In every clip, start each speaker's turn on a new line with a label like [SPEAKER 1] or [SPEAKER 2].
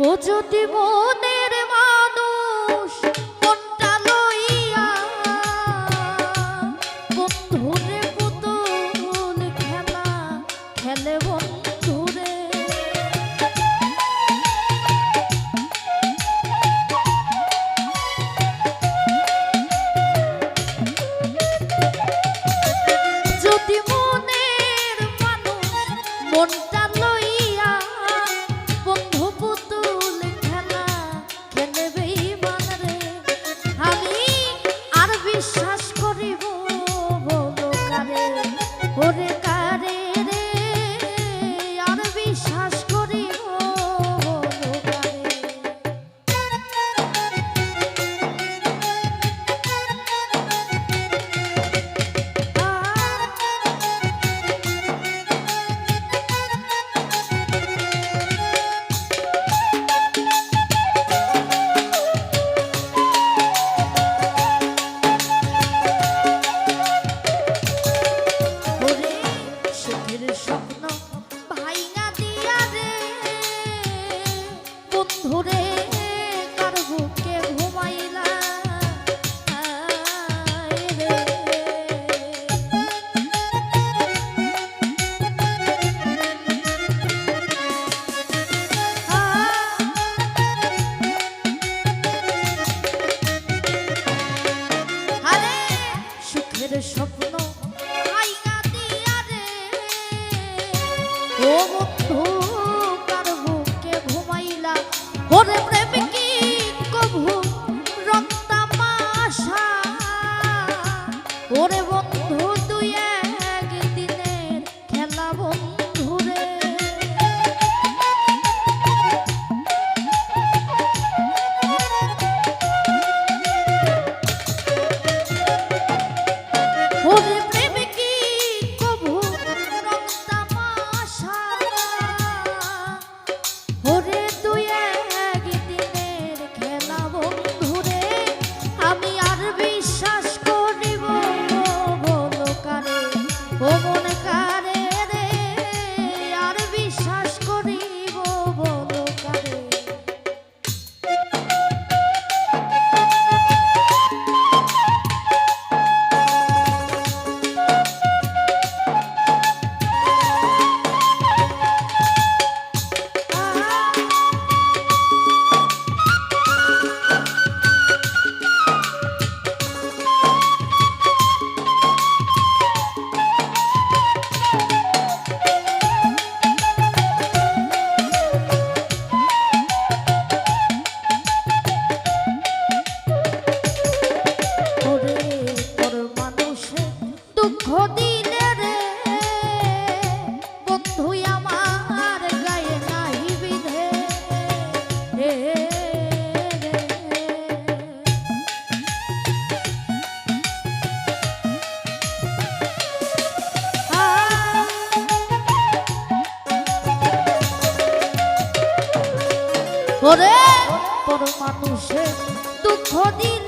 [SPEAKER 1] おじょてもね ওরে বড় মানুষের দুঃখ দিন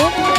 [SPEAKER 1] 哦。